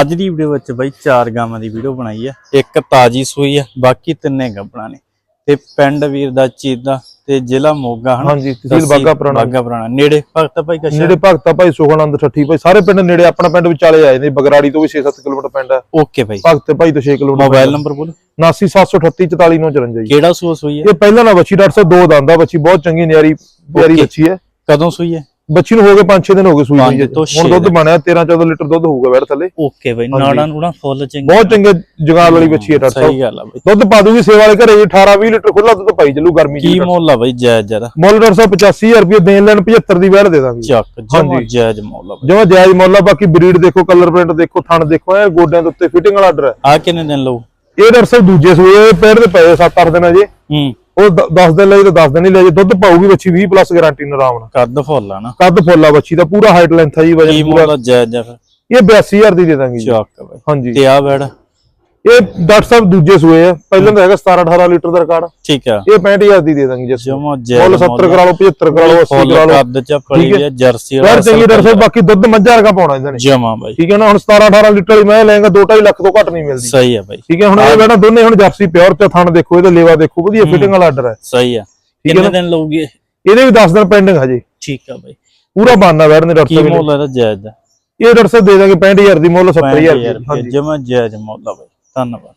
ਅੱਜ ਦੀ ਵੀਡੀਓ ਵਿੱਚ ਬਾਈ ਚਾਰ ਗਾਵਾਂ ਦੀ ਵੀਡੀਓ ਬਣਾਈ ਆ। ਇੱਕ ਤਾਜੀ ਸੂਈ ਆ ਬਾਕੀ ਤਿੰਨੇ ਗੱਬਣਾ ਨੇ। ਤੇ ਪਿੰਡ ਵੀਰ ਦਾ ਚੀਦਾ ਤੇ ਜ਼ਿਲ੍ਹਾ ਮੋਗਾ ਹਨ? ਹਾਂਜੀ, ਤਹਿਸੀਲ ਬਾਘਾ ਪੁਰਾਣਾ। ਬਾਗਾ ਪੁਰਾਣਾ। ਨੇੜੇ ਭਗਤ ਭਾਈ ਕਸ਼ਾ ਨੇੜੇ ਭਗਤਾ ਭਾਈ ਸੁਖਨੰਦ ਠੱਠੀ ਭਾਈ ਸਾਰੇ ਪਿੰਡ ਨੇੜੇ ਆਪਣਾ ਪਿੰਡ ਵਿਚਾਲੇ ਆਏ ਨੇ ਬਗਰਾੜੀ ਤੋਂ ਵੀ 6-7 ਕਿਲੋਮੀਟਰ ਪਿੰਡ ਹੈ ਓਕੇ ਭਾਈ। ਭਗਤ ਭਾਈ ਤੋਂ 6 ਕਿਲੋਮੀਟਰ ਮੋਬਾਈਲ ਨੰਬਰ ਬੋਲ। 7973844954 ਜੀ। ਕਿਹੜਾ ਸੂਆ ਸੂਈ ਹੈ ਇਹ ਪਹਿਲਾਂ ਨਾ ਬੱਚੀ ਡਾਕਟਰ ਸਾਹਿਬ ਦੋ ਦੰਦਾ ਬੱਚੀ ਬਹੁਤ ਚੰਗੀ ਨਿਆਰੀ ਪਿਆਰੀ. ਬੱਚੀ ਹੈ। ਕਦੋਂ ਸੂਈ ਹੈ? ਬੱਚੀ ਨੂੰ ਹੋ ਗਏ 5-6 ਦਿਨ ਹੋ ਗਏ ਸੂਈ ਪੰਜ। ਤੋਂ ਛੇ ਹੁਣ ਦੁੱਧ ਦਿਨ। ਬਣਿਆ 13-14 ਲੀਟਰ ਦੁੱਧ ਹੋਊਗਾ ਵੈੜ ਥੱਲੇ। ਓਕੇ ਹਾਂਜੀ। ਨਾੜਾ ਨੂੜਾ ਫੁੱਲ ਚੰਗੀ ਬਹੁਤ ਚੰਗੇ ਜਗਾਲ ਵਾਲੀ ਬੱਚੀ ਹੈ ਡਾਕਟਰ ਸਹੀ ਸਾਹਿਬ। ਗੱਲ ਆ ਬਾਈ। ਦੁੱਧ ਪਾ ਦੂਗੀ ਸੇਵਾ ਵਾਲੇ ਘਰੇ 18-20 ਲੀਟਰ ਖੁੱਲਾ ਦੁੱਧ ਪਾਈ ਚੱਲੂ ਗਰਮੀ ਕੀ ਜੀ ਮੁੱਲ ਆ ਬਾਈ ਜਾਇਜ਼ ਜਰਾ। ਮੁੱਲ ਡਾਕਟਰ ਸਾਹਿਬ 85000 ਰੁਪਏ ਦੇਣ ਲੈਣ 75 ਦੀ ਵੈੜ ਦੇ ਦਾਂਗੇ। ਚੱਕ ਜਮਾ ਹਾਂਜੀ। ਜਾਇਜ਼ ਮੁੱਲ ਆ ਬਾਈ। ਜਿਵੇਂ ਜਾਇਜ਼ ਮੁੱਲ ਆ ਬਾਕੀ ਬਰੀਡ ਦੇਖੋ ਕਲਰ ਪ੍ਰਿੰਟ ਦੇਖੋ ਥਣ ਦੇਖੋ ਇਹ ਗੋਡਿਆਂ ਦੇ ਉੱਤੇ ਫਿਟਿੰਗ ਵਾਲਾ ਆਰਡਰ ਹੈ। ਆ ਕਿੰਨੇ ਦਿਨ ਲਊ? ਇਹ ਡਾਕਟਰ ਸਾਹਿਬ ਦੂਜੇ ਸੂਏ ਪੈਰ ਦੇ ਪਏ 7-8 ਦਿਨ ਅਜੇ। ਹੂੰ। ਉਹ 10 ਦਿਨ ਲਈ ਤਾਂ 10 ਦਿਨ ਹੀ ਲੈ ਜੇ ਦੁੱਧ ਪਾਊਗੀ ਬੱਚੀ 20 ਪਲੱਸ ਗਾਰੰਟੀ ਨਾਲ ਆਰਾਮ ਨਾਲ। ਕੱਦ ਫੁੱਲ ਆ ਨਾ। ਕੱਦ ਫੁੱਲਾ ਬੱਚੀ ਦਾ ਪੂਰਾ ਹਾਈਟ ਲੈਂਥ ਹੈ ਜੀ ਵਜਨ ਪੂਰਾ। ਆ ਜਾਇਜ਼ ਆ ਫਿਰ ਇਹ 82000 ਦੀ ਦੇ ਦਾਂਗੇ ਜੀ। ਚੱਕ ਬਾਈ। ਹਾਂਜੀ। ਤੇ ਆ ਬੈੜ ਇਹ ਡਾਕਟਰ ਸਾਹਿਬ ਦੂਜੇ ਸੂਏ ਆ। ਪਹਿਲਾਂ ਤਾਂ ਹੈਗਾ 17-18 ਲੀਟਰ ਦਾ ਰਿਕਾਰਡ। ਠੀਕ ਆ। ਇਹ 65000 ਦੀ ਦੇ ਦਾਂਗੇ ਜਸ। ਜਮਾ ਮੁੱਲ ਜਾਇਜ਼ 70 ਕਰਾ ਲਓ 75 ਕਰਾ ਲਓ 80 ਫੁੱਲ ਕਰਾ ਲਓ। ਕੱਦ ਚ ਪੜੀ ਹੈ। ਜਰਸੀ ਯਾਰ ਚੰਗੀ ਡਾਕਟਰ ਸਾਹਿਬ ਬਾਕੀ ਦੁੱਧ ਮੱਝਾਂ ਵਰਗਾ ਪਾਉਣਾ ਇਹਨਾਂ ਨੇ। ਜਮਾ ਬਾਈ। ਠੀਕ ਹੈ ਨਾ ਹੁਣ 17-18 ਲੀਟਰ ਵਾਲੀ ਮੈਂ ਲੈਂਗਾ 2.5 ਲੱਖ ਤੋਂ ਘੱਟ ਨਹੀਂ ਮਿਲਦੀ। ਸਹੀ ਆ ਬਾਈ। ਠੀਕ ਹੈ ਹੁਣ ਇਹ ਬੈਣਾ ਦੋਨੇ ਹੁਣ ਜਰਸੀ ਪਿਓਰ ਤੇ ਥਣ ਦੇਖੋ ਇਹਦਾ ਲੇਵਾ ਦੇਖੋ ਵਧੀਆ ਫਿਟਿੰਗ ਵਾਲਾ ਆਰਡਰ ਹੈ। ਸਹੀ ਆ। ਹੈ ਕਿੰਨੇ? ਦਿਨ ਲਊਗੀ? ਇਹ? ਇਹਦੇ ਵੀ 10 ਦਿਨ ਪੈਂਡਿੰਗ ਹਜੇ। ਠੀਕ ਆ ਬਾਈ। ਪੂਰਾ ਬਾਨਾ ਵੈੜ ਨੇ ਡਾਕਟਰ ਕੀ ਸਾਹਿਬ। ਨੇ। ਮੁੱਲ ਇਹਦਾ? ਜਾਇਜ਼ ਇਹ ਡਾਕਟਰ ਸਾਹਿਬ ਦੇ ਦਾਂਗੇ 65000 ਦੀ ਮੁੱਲ 70000 ਦੀ। ਹਾਂਜੀ। ਜਮਾ ਜਾਇਜ਼ ਮੁੱਲ ਆ ਬਾਈ। ধন্যবাদ।